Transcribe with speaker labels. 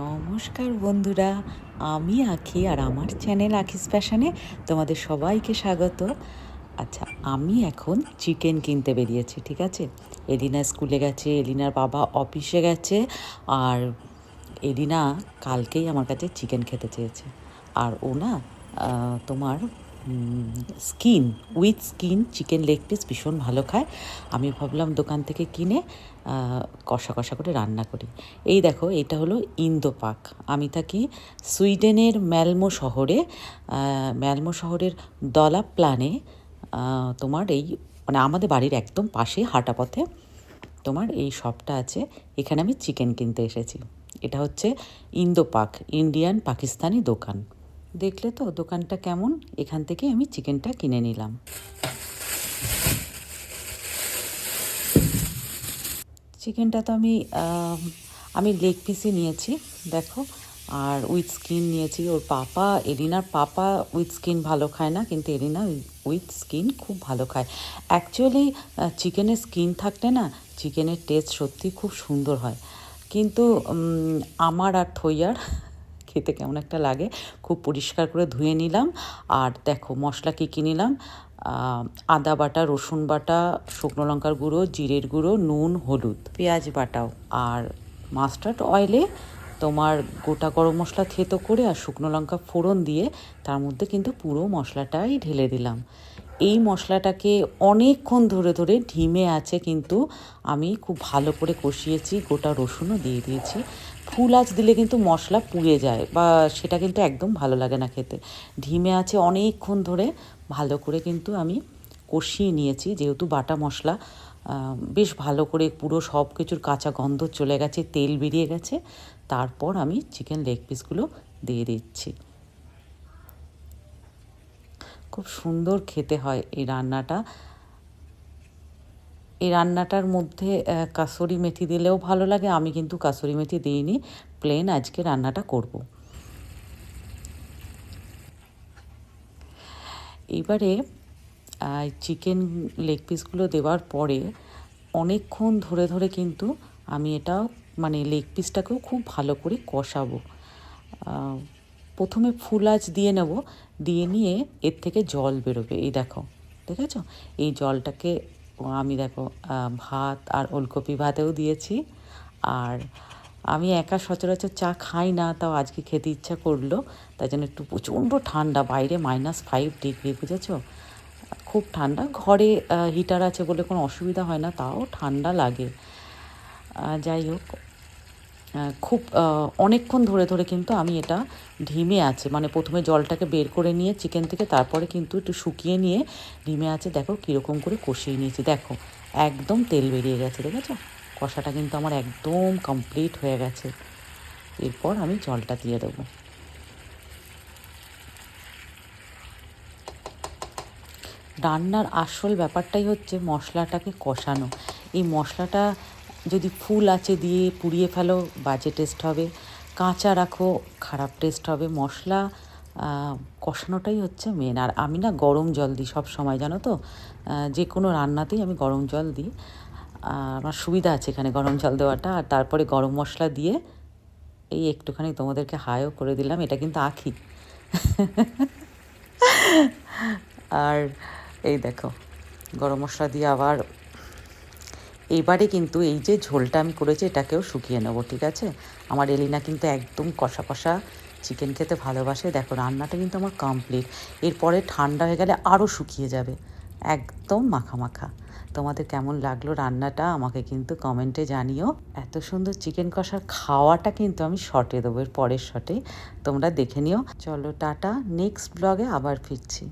Speaker 1: নমস্কার বন্ধুরা, আমি আখি আর আমার চ্যানেল আখিস প্যাশানে তোমাদের সবাইকে স্বাগত। আচ্ছা আমি এখন চিকেন কিনতে বেরিয়েছি, ঠিক আছে? এলিনা স্কুলে গেছে, এলিনার বাবা অফিসে গেছে, আর এলিনা কালকেই আমার কাছে চিকেন খেতে চেয়েছে। আর ও না তোমার skin, with skin chicken leg piece ভীষণ ভালো খায়। আমি ভাবলাম দোকান থেকে কিনে কষা কষা করে রান্না করি। এই দেখো, এটা হলো ইন্দো পাক। আমি থাকি সুইডেনের ম্যালমো শহরে। ম্যালমো শহরের দলা প্লানে তোমার এই মানে আমাদের বাড়ির একদম পাশে হাঁটা পথে, তোমার এই শপটা আছে। এখানে আমি চিকেন কিনতে এসেছি। এটা হচ্ছে ইন্দো পাক, ইন্ডিয়ান পাকিস্তানি দোকান। দেখলে তো দোকানটা কেমন? এখান থেকে আমি চিকেনটা কিনে নিলাম। চিকেনটা তো আমি আমি লেগ পিসই নিয়েছি, দেখো। আর উইথ স্কিন নিয়েছি। ওর পাপা, এরিনার পাপা উইথ স্কিন ভালো খায় না, কিন্তু এরিনা উইথ স্কিন খুব ভালো খায়। অ্যাকচুয়ালি চিকেনের স্কিন থাকলে না, চিকেনের টেস্ট সত্যি খুব সুন্দর হয়। কিন্তু আমার আর থইয়ার খেতে কেমন একটা লাগে, খুব পরিষ্কার করে ধুয়ে নিলাম। আর দেখো, মশলা কী কী নিলাম? আদা বাটা, রসুন বাটা, শুকনো লঙ্কার গুঁড়ো, জিরের গুঁড়ো, নুন, হলুদ, পেঁয়াজ বাটাও। আর মাস্টার্ড অয়েলে তোমার গোটা গরম মশলা থেতো করে আর শুকনো লঙ্কা ফোড়ন দিয়ে তার মধ্যে কিন্তু পুরো মশলাটাই ঢেলে দিলাম। এই মশলাটাকে অনেকক্ষণ ধরে ধরে ঢিমে আছে কিন্তু আমি খুব ভালো করে কষিয়েছি, গোটা রসুনও দিয়ে দিয়েছি। ফুল আঁচ দিলে কিন্তু মশলা পুড়ে যায় বা সেটা কিন্তু একদম ভালো লাগে না খেতে। ঢিমে আছে অনেকক্ষণ ধরে, ভালো করে কিন্তু আমি কষিয়ে নিয়েছি। যেহেতু বাটা মশলা বেশ ভালো করে পুরো সব কিছুর কাঁচা গন্ধ চলে গেছে, তেল বেরিয়ে গেছে। তারপর আমি চিকেন লেগ পিসগুলো দিয়ে দিচ্ছি। খুব সুন্দর খেতে হয় এই রান্নাটা। এই রান্নাটার মধ্যে কাসুরি মেথি দিলেও ভালো লাগে। আমি কিন্তু কাসুরি মেথি দিইনি। প্লেন আজকে রান্নাটা করব। এবারে চিকেন লেগ পিসগুলো দেওয়ার পরে অনেকক্ষণ ধরে ধরে কিন্তু আমি এটা মানে লেগ পিসটাকেও খুব ভালো করে কষাবো। প্রথমে ফুল আঁচ দিয়ে নেব। দিয়ে নিয়ে এর থেকে জল বেরোবে। এই দেখো ঠিক আছে এই জলটাকে আমি দেখো ভাত আর ওলকপি ভাতেও দিয়েছি। আর আমি একা সচরাচর চা খাই না, তাও আজকে খেতে ইচ্ছা করল। তাই জন্য একটু প্রচণ্ড ঠান্ডা, বাইরে মাইনাস ফাইভ ডিগ্রি বুঝেছ? খুব ঠান্ডা। ঘরে হিটার আছে বলে কোনো অসুবিধা হয় না, তাও ঠান্ডা লাগে। যাই হোক খুব অনেকক্ষণ ধরে ধরে কিন্তু আমি এটা ঢিমে আছে। মানে প্রথমে জলটাকে বের করে নিয়ে চিকেন থেকে তারপরে কিন্তু একটু শুকিয়ে নিয়ে ঢিমে আছে। দেখো কীরকম করে কষিয়ে নিয়েছি। দেখো, একদম তেল বেরিয়ে গেছে, দেখেছ? কষাটা কিন্তু আমার একদম কমপ্লিট হয়ে গেছে। এরপর আমি জলটা দিয়ে দেবো। রান্নার আসল ব্যাপারটাই হচ্ছে মশলাটাকে কষানো। এই মশলাটা যদি ফুল আছে দিয়ে পুড়িয়ে ফেলো, বাজে টেস্ট হবে। কাঁচা রাখো, খারাপ টেস্ট হবে। মশলা কষানোটাই হচ্ছে মেন আর আমি না গরম জল দিই সব সময়, জানো তো? যে কোনো রান্নাতেই আমি গরম জল দিই। আমার সুবিধা আছে এখানে গরম জল দেওয়াটা। আর তারপরে গরম মশলা দিয়ে এই একটুখানি তোমাদেরকে হাইও করে দিলাম। এটা কিন্তু আখি। আর এই দেখো, গরম মশলা দিয়ে আবার এবারে কিন্তু এই যে ঝোলটা আমি করেছি, এটাকেও শুকিয়ে নেব, ঠিক আছে? আমার এলিনা কিন্তু একদম কষা কষা চিকেন খেতে ভালোবাসে। দেখো, রান্নাটা কিন্তু আমার কমপ্লিট এরপরে ঠান্ডা হয়ে গেলে আরও শুকিয়ে যাবে। একদম মাখা মাখা। তোমাদের কেমন লাগল রান্নাটা আমাকে কিন্তু কমেন্টে জানিও। এত সুন্দর চিকেন কষার খাওয়াটা কিন্তু আমি শর্টে দেবো, এর পরের শটে তোমরা দেখে নিও। চলো, টাটা। নেক্সট ব্লগে আবার ফিরছি।